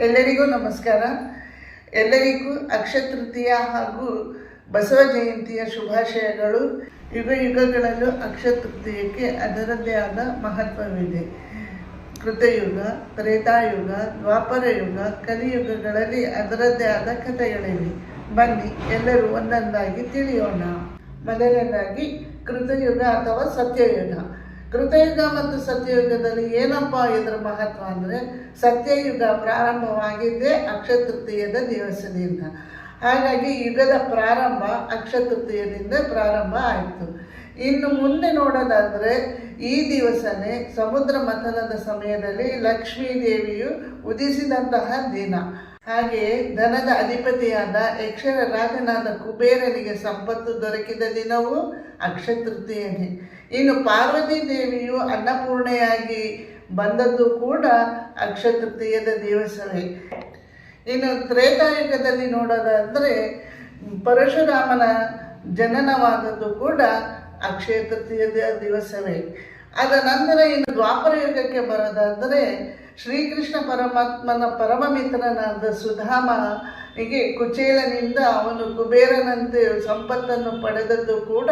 ಎಲ್ಲರಿಗೂ ನಮಸ್ಕಾರ. ಎಲ್ಲರಿಗೂ ಅಕ್ಷಯ ತೃತೀಯ ಹಾಗೂ ಬಸವ ಜಯಂತಿಯ ಶುಭಾಶಯಗಳು. ಯುಗ ಯುಗಗಳಲ್ಲೂ ಅಕ್ಷಯ ತೃತೀಯಕ್ಕೆ ಅದರದ್ದೇ ಆದ ಮಹತ್ವವಿದೆ. ಕೃತಯುಗ, ತ್ರೇತಾಯುಗ ದ್ವಾಪರ ಯುಗ ಕಲಿಯುಗಗಳಲ್ಲಿ ಅದರದ್ದೇ ಆದ ಕಥೆಗಳಿವೆ. ಬನ್ನಿ, ಎಲ್ಲರೂ ಒಂದೊಂದಾಗಿ ತಿಳಿಯೋಣ. ಮೊದಲನೇದಾಗಿ, ಕೃತಯುಗ ಅಥವಾ ಸತ್ಯಯುಗ. ಕೃತಯುಗ ಮತ್ತು ಸತ್ಯಯುಗದಲ್ಲಿ ಏನಪ್ಪ ಇದರ ಮಹತ್ವ ಅಂದರೆ ಸತ್ಯಯುಗ ಪ್ರಾರಂಭವಾಗಿದ್ದೇ ಅಕ್ಷಯ ತೃತೀಯದ ದಿವಸದಿಂದ ಹಾಗಾಗಿ ಯುಗದ ಪ್ರಾರಂಭ ಅಕ್ಷಯ ತೃತೀಯದಿಂದ ಪ್ರಾರಂಭ ಆಯಿತು. ಇನ್ನು ಮುಂದೆ ನೋಡೋದಾದರೆ, ಈ ದಿವಸನೇ ಸಮುದ್ರ ಮಥನದ ಸಮಯದಲ್ಲಿ ಲಕ್ಷ್ಮೀ ದೇವಿಯು ಉದಿಸಿದಂತಹ ದಿನ. ಹಾಗೆಯೇ ಧನದ ಅಧಿಪತಿಯಾದ ಯಕ್ಷರ ರಾಜನಾದ ಕುಬೇರನಿಗೆ ಸಂಪತ್ತು ದೊರಕಿದ ದಿನವೂ ಅಕ್ಷಯ ತೃತೀಯನೇ ಇನ್ನು ಪಾರ್ವತಿ ದೇವಿಯು ಅನ್ನಪೂರ್ಣೆಯಾಗಿ ಬಂದದ್ದು ಕೂಡ ಅಕ್ಷಯ ತೃತೀಯದ ದಿವಸವೇ. ಇನ್ನು ತ್ರೇತಾಯುಗದಲ್ಲಿ ನೋಡೋದಾದರೆ ಪರಶುರಾಮನ ಜನನವಾದದ್ದು ಕೂಡ ಅಕ್ಷಯ ತೃತೀಯ ದಿವಸವೇ. ಅದ ನಂತರ ಇನ್ನು ದ್ವಾಪರ ಯುಗಕ್ಕೆ ಬರೋದಾದರೆ ಶ್ರೀಕೃಷ್ಣ ಪರಮಾತ್ಮನ ಪರಮ ಮಿತ್ರನಾದ ಸುಧಾಮನಿಗೆ ಕುಚೇಲನಿಂದ ಅವನು ಕುಬೇರನಂತೆ ಸಂಪತ್ತನ್ನು ಪಡೆದದ್ದು ಕೂಡ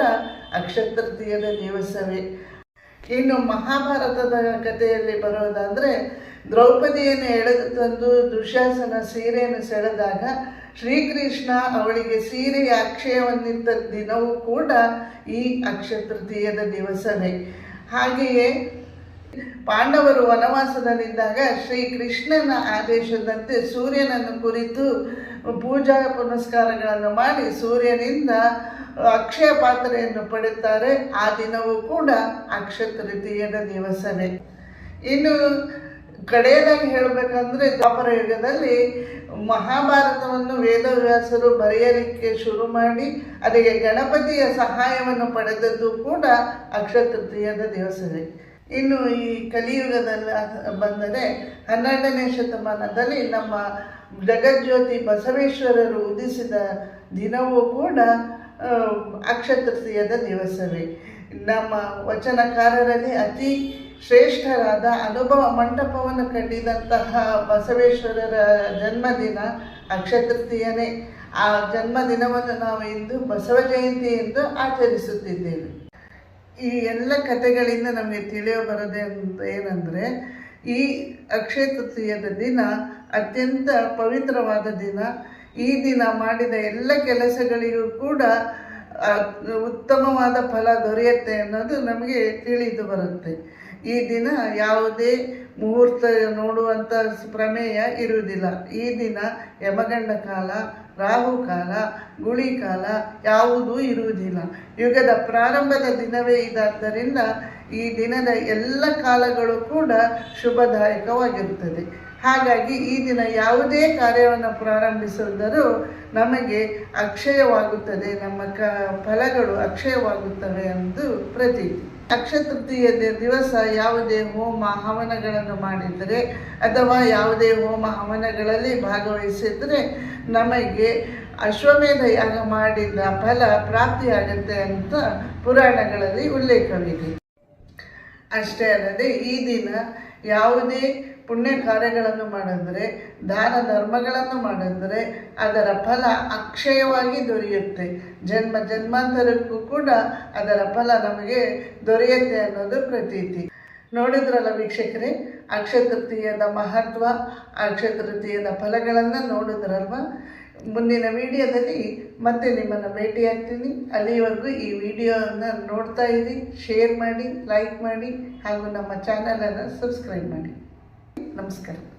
ಅಕ್ಷತೃತೀಯದ ದಿವಸವೇ. ಇನ್ನು ಮಹಾಭಾರತದ ಕಥೆಯಲ್ಲಿ ಬರೋದಾದರೆ ದ್ರೌಪದಿಯನ್ನು ಎಳೆದು ತಂದು ದುಶಾಸನ ಸೀರೆಯನ್ನು ಸೆಳೆದಾಗ ಶ್ರೀಕೃಷ್ಣ ಅವಳಿಗೆ ಸೀರೆಯ ಅಕ್ಷಯವನ್ನಿದ್ದ ದಿನವೂ ಕೂಡ ಈ ಅಕ್ಷಯ ತೃತೀಯದ ದಿವಸವೇ. ಹಾಗೆಯೇ ಪಾಂಡವರು ವನವಾಸದಲ್ಲಿದ್ದಾಗ ಶ್ರೀಕೃಷ್ಣನ ಆದೇಶದಂತೆ ಸೂರ್ಯನನ್ನು ಕುರಿತು ಪೂಜಾ ಪುನಸ್ಕಾರಗಳನ್ನು ಮಾಡಿ ಸೂರ್ಯನಿಂದ ಅಕ್ಷಯ ಪಾತ್ರೆಯನ್ನು ಪಡೆಯುತ್ತಾರೆ. ಆ ದಿನವೂ ಕೂಡ ಅಕ್ಷಯ ತೃತೀಯದ ದಿವಸವೇ. ಇನ್ನು ಕಡೆಯದಾಗಿ ಹೇಳಬೇಕಂದ್ರೆ ದ್ವಾಪರ ಯುಗದಲ್ಲಿ ಮಹಾಭಾರತವನ್ನು ವೇದವ್ಯಾಸರು ಬರೆಯಲಿಕ್ಕೆ ಶುರು ಮಾಡಿ ಅದಕ್ಕೆ ಗಣಪತಿಯ ಸಹಾಯವನ್ನು ಪಡೆದದ್ದು ಕೂಡ ಅಕ್ಷತೃತೀಯದ ದಿವಸವೇ. ಇನ್ನು ಈ ಕಲಿಯುಗದಲ್ಲಿ ಬಂದರೆ ಹನ್ನೆರಡನೇ ಶತಮಾನದಲ್ಲಿ ನಮ್ಮ ಜಗಜ್ಯೋತಿ ಬಸವೇಶ್ವರರು ಉದಿಸಿದ ದಿನವೂ ಕೂಡ ಅಕ್ಷತೃತೀಯದ ದಿವಸವೇ. ನಮ್ಮ ವಚನಕಾರರಲ್ಲಿ ಅತಿ ಶ್ರೇಷ್ಠರಾದ ಅನುಭವ ಮಂಟಪವನ್ನು ಕಂಡಿದಂತಹ ಬಸವೇಶ್ವರರ ಜನ್ಮದಿನ ಅಕ್ಷತೃತೀಯನೇ ಆ ಜನ್ಮದಿನವನ್ನು ನಾವು ಇಂದು ಬಸವ ಜಯಂತಿ ಎಂದು ಆಚರಿಸುತ್ತಿದ್ದೇವೆ. ಈ ಎಲ್ಲ ಕಥೆಗಳಿಂದ ನಮಗೆ ತಿಳಿಯೋ ಬರೋದೇ ಏನಂದರೆ, ಈ ಅಕ್ಷಯ ತೃತೀಯದ ದಿನ ಅತ್ಯಂತ ಪವಿತ್ರವಾದ ದಿನ. ಈ ದಿನ ಮಾಡಿದ ಎಲ್ಲ ಕೆಲಸಗಳಿಗೂ ಕೂಡ ಉತ್ತಮವಾದ ಫಲ ದೊರೆಯುತ್ತೆ ಅನ್ನೋದು ನಮಗೆ ತಿಳಿದು ಬರುತ್ತೆ. ಈ ದಿನ ಯಾವುದೇ ಮುಹೂರ್ತ ನೋಡುವಂಥ ಪ್ರಮೇಯ ಇರುವುದಿಲ್ಲ. ಈ ದಿನ ಯಮಗಂಡ ಕಾಲ, ರಾಹು ಕಾಲ, ಗುಳಿ ಕಾಲ ಯಾವುದೂ ಇರುವುದಿಲ್ಲ. ಯುಗದ ಪ್ರಾರಂಭದ ದಿನವೇ ಇದಾದ್ದರಿಂದ ಈ ದಿನದ ಎಲ್ಲ ಕಾಲಗಳು ಕೂಡ ಶುಭದಾಯಕವಾಗಿರುತ್ತದೆ. ಹಾಗಾಗಿ ಈ ದಿನ ಯಾವುದೇ ಕಾರ್ಯವನ್ನು ಪ್ರಾರಂಭಿಸಿದರೂ ನಮಗೆ ಅಕ್ಷಯವಾಗುತ್ತದೆ, ನಮ್ಮ ಕ ಫಲಗಳು ಅಕ್ಷಯವಾಗುತ್ತವೆ ಎಂದು ಪ್ರತೀತಿ. ಅಕ್ಷಯ ತೃತೀಯ ದಿವಸ ಯಾವುದೇ ಹೋಮ ಹವನಗಳನ್ನು ಮಾಡಿದರೆ ಅಥವಾ ಯಾವುದೇ ಹೋಮ ಹವನಗಳಲ್ಲಿ ಭಾಗವಹಿಸಿದರೆ ನಮಗೆ ಅಶ್ವಮೇಧ ಯಾಗ ಮಾಡಿದ ಫಲ ಪ್ರಾಪ್ತಿಯಾಗುತ್ತೆ ಅಂತ ಪುರಾಣಗಳಲ್ಲಿ ಉಲ್ಲೇಖವಿದೆ. ಅಷ್ಟೇ ಅಲ್ಲದೆ ಈ ದಿನ ಯಾವುದೇ ಪುಣ್ಯ ಕಾರ್ಯಗಳನ್ನು ಮಾಡಿದರೆ, ದಾನ ಧರ್ಮಗಳನ್ನು ಮಾಡಿದರೆ, ಅದರ ಫಲ ಅಕ್ಷಯವಾಗಿ ದೊರೆಯುತ್ತೆ. ಜನ್ಮ ಜನ್ಮಾಂತರಕ್ಕೂ ಕೂಡ ಅದರ ಫಲ ನಮಗೆ ದೊರೆಯುತ್ತೆ ಅನ್ನೋದು ಪ್ರತೀತಿ. ನೋಡಿದ್ರಲ್ಲ ವೀಕ್ಷಕರೇ? ಅಕ್ಷಯ ತೃತೀಯದ ಮಹತ್ವ, ಅಕ್ಷಯ ತೃತೀಯದ ಫಲಗಳನ್ನು ನೋಡಿದ್ರಲ್ವ? ಮುಂದಿನ ವಿಡಿಯೋದಲ್ಲಿ ಮತ್ತೆ ನಿಮ್ಮನ್ನು ಭೇಟಿಯಾಗ್ತೀನಿ. ಅಲ್ಲಿವರೆಗೂ ಈ ವಿಡಿಯೋವನ್ನು ನೋಡ್ತಾ ಇರಿ, ಶೇರ್ ಮಾಡಿ, ಲೈಕ್ ಮಾಡಿ, ಹಾಗೂ ನಮ್ಮ ಚಾನಲನ್ನು ಸಬ್ಸ್ಕ್ರೈಬ್ ಮಾಡಿ. ನಮಸ್ಕಾರ.